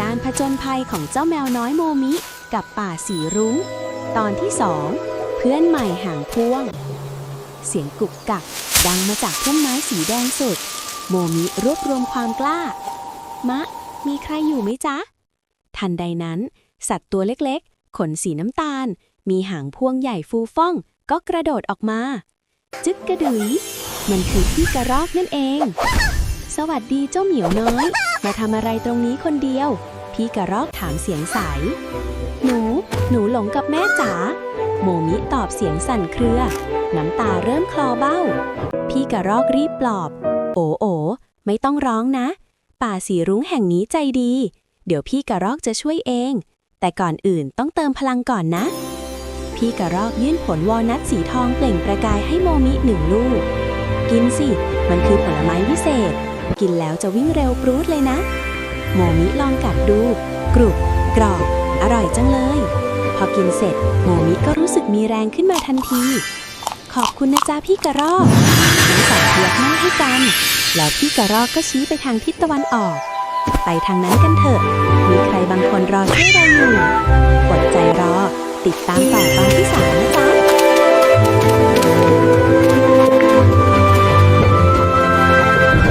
การผจญภัยของเจ้าแมวน้อยโมมิ กับป่าสีรุ้ง ตอนที่สองเพื่อนใหม่ห่างพ่วง เสียงกุกกักดังมาจากพุ่มไม้สีแดงสุด โมมิรวบรวมความกล้า มะ มีใครอยู่ไหมจ๊ะ ทันใดนั้น สัตว์ตัวเล็กๆ ขนสีน้ำตาล มีหางพ่วงใหญ่ฟูฟ่อง ก็กระโดดออกมา จึ๊กกระดือยมันคือพี่กระรอกนั่นเอง สวัสดีเจ้าเหมียวน้อย มาทำอะไรตรงนี้คนเดียว พี่กระรอกถามเสียงใส หนู หนูหลงกับแม่จ๋า โมมิตอบเสียงสั่นเครือ น้ำตาเริ่มคลอเบ้า พี่กระรอกรีบปลอบ โอโอไม่ต้องร้องนะ ป่าสีรุ้งแห่งนี้ใจดี เดี๋ยวพี่กระรอกจะช่วยเอง แต่ก่อนอื่นต้องเติมพลังก่อนนะ พี่กระรอกยื่นผลวอลนัทสีทองเปล่งประกายให้โมมิหนึ่งลูก กินสิ มันคือผลไม้วิเศษ กินแล้วจะวิ่งเร็วปรู๊ดเลยนะ โมมิลองกัดดู กรุบกรอบ อร่อยจังเลย พอกินเสร็จ โมมิก็รู้สึกมีแรงขึ้นมาทันที ขอบคุณนะจ๊ะพี่กระรอกทั้งสองพยักหน้าให้กัน แล้วพี่กระรอกก็ชี้ไปทางทิศตะวันออก ไปทางนั้นกันเถอะ มีใครบางคนรอช่วยเราอยู่กดใจรอ ติดตามต่อตอนที่สาม